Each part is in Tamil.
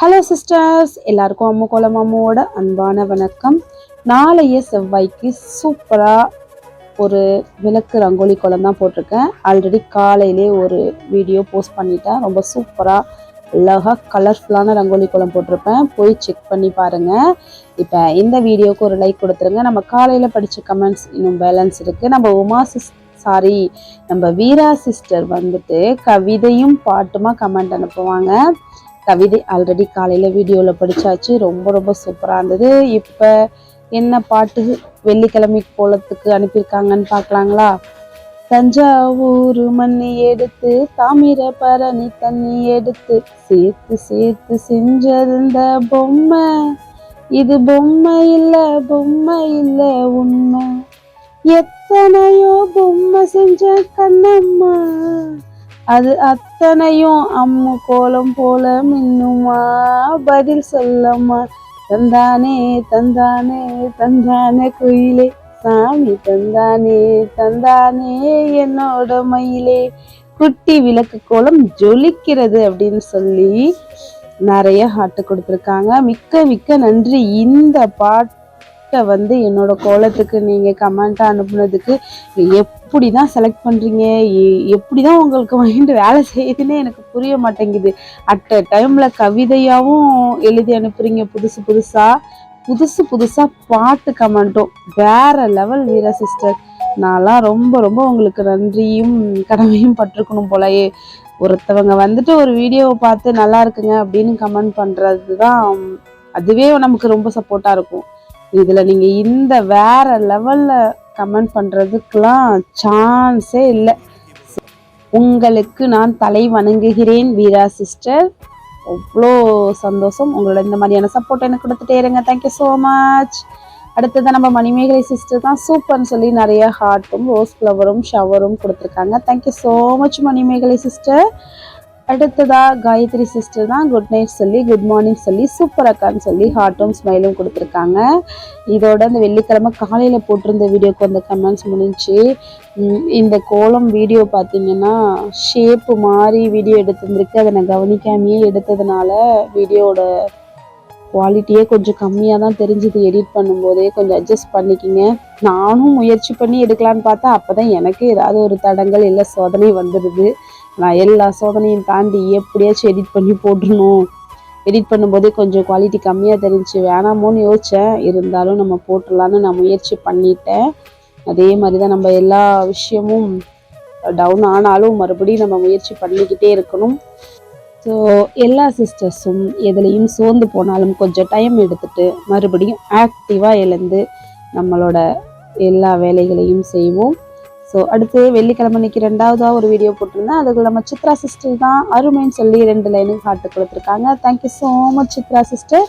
ஹலோ சிஸ்டர்ஸ் எல்லாருக்கும் அம்மு கோலம் அம்மாவோட அன்பான வணக்கம். நாளைய செவ்வாய்க்கு சூப்பராக ஒரு விளக்கு ரங்கோலி கோலம் தான் போட்டிருக்கேன். ஆல்ரெடி காலையிலே ஒரு வீடியோ போஸ்ட் பண்ணிட்டேன். ரொம்ப சூப்பராக அழகாக கலர்ஃபுல்லான ரங்கோலி கோலம் போட்டிருப்பேன். போய் செக் பண்ணி பாருங்கள் இப்போ இந்த வீடியோவுக்கு ஒரு லைக் கொடுத்துருங்க. நம்ம காலையில் படித்த கமெண்ட்ஸ் இன்னும் பேலன்ஸ் இருக்குது நம்ம உமா சிஸ் சாரி நம்ம வீரா சிஸ்டர் வந்துட்டு கவிதையும் பாட்டுமா கமெண்ட் அனுப்புவாங்க. கவிதை ஆல்ரெடி காலையில் வீடியோவில் படித்தாச்சு ரொம்ப ரொம்ப சூப்பராக இருந்தது. இப்போ என்ன பாட்டு வெள்ளிக்கிழமை கோலத்துக்கு அனுப்பியிருக்காங்கன்னு பார்க்கலாங்களா? தஞ்சாவூர் மண்ணி எடுத்து தாமிர பரணி தண்ணி எடுத்து சேர்த்து சேர்த்து செஞ்சிருந்த பொம்மை. இது பொம்மை இல்லை பொம்மை இல்லை உண்மை. எத்தனையோ பொம்மை செஞ்ச கண்ணம்மா. அது அத்தனையும் அம்மு கோலம் போல மின்னுமா? பதில் சொல்லம்மா. தந்தானே தந்தானே தந்தானே குயிலே. சாமி தந்தானே தந்தானே என்னோட மயிலே. குட்டி விளக்கு கோலம் ஜொலிக்கிறது அப்படின்னு சொல்லி நிறைய ஹாட்டு கொடுத்துருக்காங்க. மிக்க மிக்க நன்றி. இந்த பாட்டை வந்து என்னோட கோலத்துக்கு நீங்கள் கமெண்ட்டாக அனுப்புனதுக்கு. எப் எப்படி தான் செலக்ட் பண்ணுறீங்க எப்படி தான் உங்களுக்கு மைண்டு வேலை செய்யுதுன்னே எனக்கு புரிய மாட்டேங்குது. அட் டைமில் கவிதையாகவும் எழுதி அனுப்புகிறீங்க புதுசு புதுசாக புதுசு புதுசாக பாட்டு கமெண்ட்டும் வேற லெவல் வீர சிஸ்டர் நான்லாம் ரொம்ப ரொம்ப உங்களுக்கு நன்றியும் கடமையும் பட்டிருக்கணும் போலயே. ஒருத்தவங்க வந்துட்டு ஒரு வீடியோவை பார்த்து நல்லா இருக்குங்க அப்படின்னு கமெண்ட் பண்ணுறது தான் அதுவே நமக்கு ரொம்ப சப்போர்ட்டாக இருக்கும். இதில் நீங்கள் இந்த வேற லெவலில் கமெண்ட் பண்ணுறதுக்கெலாம் சான்ஸே இல்லை. உங்களுக்கு நான் தலை வணங்குகிறேன் வீரா சிஸ்டர் அவ்வளோ சந்தோஷம். உங்களோட இந்த மாதிரியான சப்போர்ட் எனக்கு கொடுத்துட்டே இருங்க. தேங்க்யூ ஸோ மச் அடுத்தது நம்ம மணிமேகலை சிஸ்டர் தான். சூப்பர்னு சொல்லி நிறைய ஹார்ட்டும் ரோஸ் ஃப்ளவரும் ஷவரும் கொடுத்துருக்காங்க. Thank you so much Manimekalai sister அடுத்ததாக காயத்ரி சிஸ்டர் தான் குட் நைட் சொல்லி குட் மார்னிங் சொல்லி சூப்பர் அக்கான்னு சொல்லி ஹார்ட்டும் ஸ்மைலும் கொடுத்துருக்காங்க. இதோட அந்த வெள்ளிக்கிழமை காலையில் போட்டிருந்த வீடியோக்கு வந்த கமெண்ட்ஸ் முடிஞ்சு இந்த கோலம் வீடியோ பார்த்தீங்கன்னா ஷேப்பு மாதிரி வீடியோ எடுத்துருந்துருக்கு. அதை நான் கவனிக்காமையே எடுத்ததுனால வீடியோட குவாலிட்டியே கொஞ்சம் கம்மியாக தான் தெரிஞ்சுது. எடிட் பண்ணும்போதே கொஞ்சம் அட்ஜஸ்ட் பண்ணிக்கிங்க. நானும் முயற்சி பண்ணி எடுக்கலான்னு பார்த்தா அப்போ தான் எனக்கு ஏதாவது ஒரு தடங்கள் இல்லை சோதனை வந்துடுது. நான் எல்லா சோதனையும் தாண்டி எப்படியாச்சும் எடிட் பண்ணி போட்டுருணும் எடிட் பண்ணும்போதே கொஞ்சம் குவாலிட்டி கம்மியாக தெரிஞ்சு வேணாமோன்னு யோசித்தேன் இருந்தாலும் நம்ம போட்டுடலான்னு நான் முயற்சி பண்ணிட்டேன். அதே மாதிரி தான் நம்ம எல்லா விஷயமும் டவுன் ஆனாலும் மறுபடியும் நம்ம முயற்சி பண்ணிக்கிட்டே இருக்கணும். ஸோ எல்லா சிஸ்டர்ஸும் எதுலேயும் சோர்ந்து போனாலும் கொஞ்சம் டைம் எடுத்துட்டு மறுபடியும் ஆக்டிவாக எழுந்து நம்மளோட எல்லா வேலைகளையும் செய்வோம். ஸோ அடுத்து வெள்ளிக்கிழமை இன்னைக்கு ரெண்டாவதாக ஒரு வீடியோ போட்டிருந்தேன். அதுக்கு நம்ம சித்ரா சிஸ்டர் தான் அருமைன்னு சொல்லி ரெண்டு லைனுக்கு ஹார்ட்டு கொடுத்துருக்காங்க. Thank you so much Chitra sister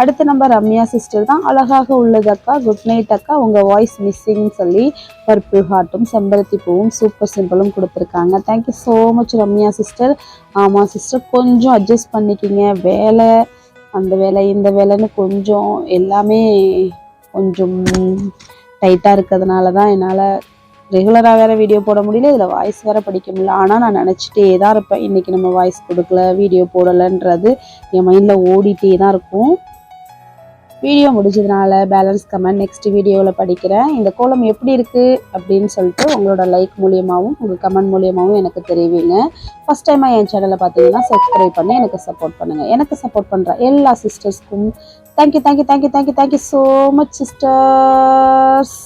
அடுத்து நம்ம ரம்யா சிஸ்டர் தான். அழகாக உள்ளது அக்கா. குட் நைட் அக்கா. உங்கள் வாய்ஸ் மிஸ்ஸிங்னு சொல்லி பர்பிள் ஹார்ட்டும் செம்பருத்தி பூவும் சூப்பர் சிம்பிளும் கொடுத்துருக்காங்க. Thank you so much Ramya sister ஆமாம் சிஸ்டர் கொஞ்சம் அட்ஜஸ்ட் பண்ணிக்கிங்க. வேலை அந்த வேலை இந்த வேலைன்னு கொஞ்சம் எல்லாமே கொஞ்சம் டைட்டாக இருக்கிறதுனால தான் என்னால் ரெகுலராக வேறு வீடியோ போட முடியல. இதில் வாய்ஸ் வேறு படிக்க முடியல. ஆனால் நான் நினச்சிட்டே தான் இருப்பேன். இன்றைக்கி நம்ம வாய்ஸ் கொடுக்கல வீடியோ போடலைன்றது. என் மைண்டில் ஓடிட்டே தான் இருக்கும். வீடியோ முடிஞ்சதுனால பேலன்ஸ் கமெண்ட் நெக்ஸ்ட் வீடியோவில் படிக்கிறேன். இந்த கோலம் எப்படி இருக்குது அப்படின்னு சொல்லிட்டு உங்களோட லைக் மூலியமாகவும் உங்கள் கமெண்ட் மூலியமாகவும் எனக்கு தெரிவிங்க. ஃபஸ்ட் டைமாக என் சேனலை பார்த்தீங்கன்னா சப்ஸ்கிரைப் பண்ணி எனக்கு சப்போர்ட் பண்ணுங்கள் எனக்கு சப்போர்ட் பண்ணுற எல்லா சிஸ்டர்ஸ்க்கும் thank you thank you thank you thank you thank you so much sisters